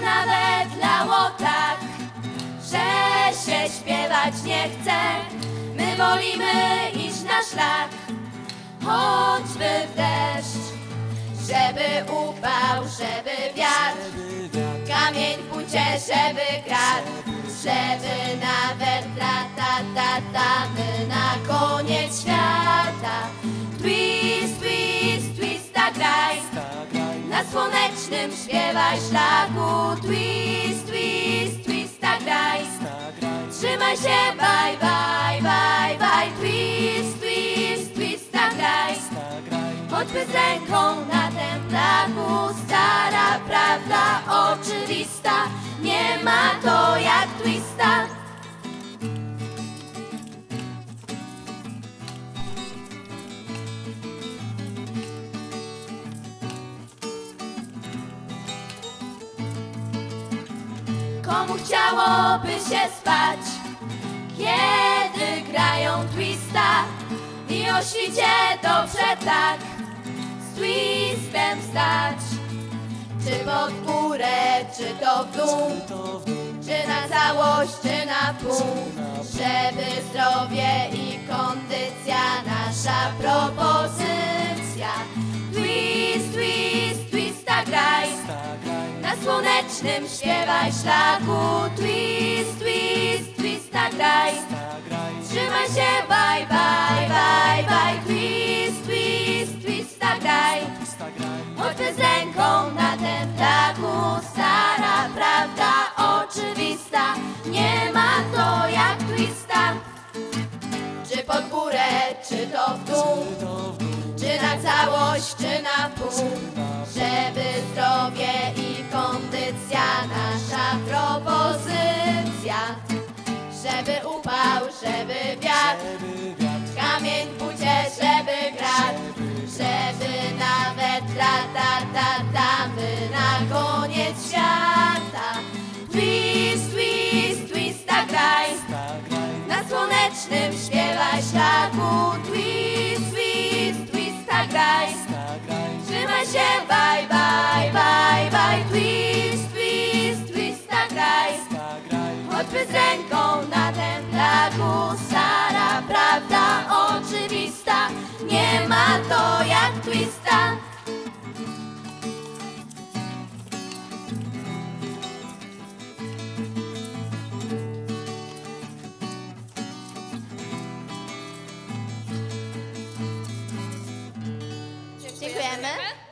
nawet lało tak, że się śpiewać nie chce. My wolimy iść na szlak, choćby w deszcz, żeby upał, żeby wiatr, kamień w bucie, żeby kradł, żeby nawet lata, ta, ta, my na koniec świata. Twist, twist, twista graj, na słonecznym śpiewaj szlaku. Się, bye, bye, bye, bye. Twist, twist, twista graj, choćby z ręką na templaku. Stara prawda oczywista, nie ma to jak twista. Komu chciałoby się spać, kiedy grają twista i o świcie dobrze tak z twistem stać. Czy pod górę, czy to w dół, czy na całość, czy na pół, żeby zdrowie i kondycja nasza propozycja. Twist, twist, twista graj. Na słonecznym śpiewaj szlaku się, bye, bye, bye, bye Twist, twist, twista graj Choćby z ręką na templaku Stara prawda oczywista. Nie ma to jak twista. Czy pod górę, czy to w dół? Czy na całość, czy na pół, żeby zdrowie i kondycja nasza propozycja, żeby upał, Amen. Amen.